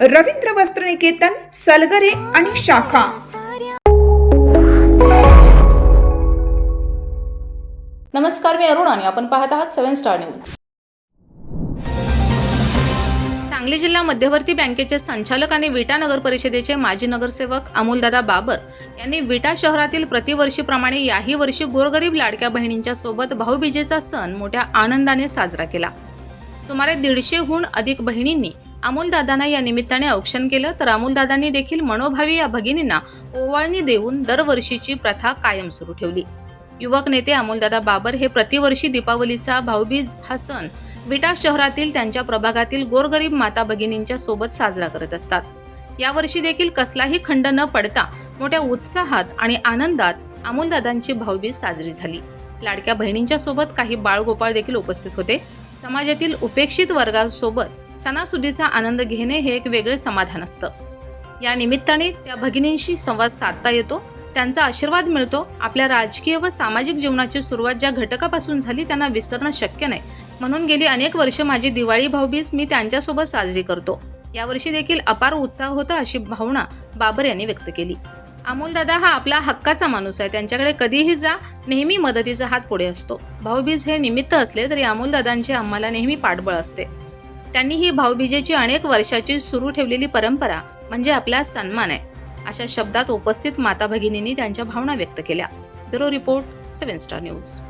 रवींद्र वस्त्रनिकेतन सलगरे आणि शाखा. नमस्कार मी अरुण आणि आपण पाहत आहात सेव्हन स्टार न्यूज. सांगली जिल्हा मध्यवर्ती बँकेचे संचालक आणि विटा नगर परिषदेचे माजी नगरसेवक अमोलदादा बाबर यांनी विटा शहरातील प्रतिवर्षीप्रमाणे याही वर्षी गोरगरीब लाडक्या बहिणींच्या सोबत भाऊबीजेचा सण मोठ्या आनंदाने साजरा केला. सुमारे दीडशेहून अधिक बहिणींनी अमोलदादांना या निमित्ताने औक्षण केलं तर अमोलदादांनी देखील मनोभावी या भगिनींना ओवाळणी देऊन दरवर्षीची प्रथा कायम सुरू ठेवली. युवक नेते अमोलदादा बाबर हे प्रतिवर्षी दीपावलीचा भाऊबीज हा सण विटा शहरातील त्यांच्या प्रभागातील गोरगरीब माता भगिनींच्या सोबत साजरा करत असतात. यावर्षी देखील कसलाही खंड न पडता मोठ्या उत्साहात आणि आनंदात अमोलदादांची भाऊबीज साजरी झाली. लाडक्या बहिणींच्या सोबत काही बाळगोपाळ देखील उपस्थित होते. समाजातील उपेक्षित वर्गासोबत सणासुदीचा आनंद घेणे हे एक वेगळे समाधान असतं. या निमित्ताने त्या भगिनींशी संवाद साधता येतो त्यांचा आशीर्वाद मिळतो आपल्या राजकीय व सामाजिक जीवनाची सुरुवात ज्या घटकापासून झाली त्यांना विसरणं शक्य नाही. म्हणून गेली अनेक वर्ष माझी दिवाळी भाऊबीज मी त्यांच्यासोबत साजरी करतो. यावर्षी देखील अपार उत्साह होता अशी भावना बाबर यांनी व्यक्त केली. अमोलदादा हा आपला हक्काचा माणूस आहे त्यांच्याकडे कधीही जा नेहमी मदतीचा हात पुढे असतो. भाऊबीज हे निमित्त असले तरी अमोलदादांची आम्हाला नेहमी पाठबळ असते. त्यांनी ही भाऊबीजेची अनेक वर्षाची सुरू ठेवलेली परंपरा म्हणजे आपला सन्मान आहे. अशा शब्दात उपस्थित माता भगिनींनी त्यांच्या भावना व्यक्त केल्या. Bureau report seven star news.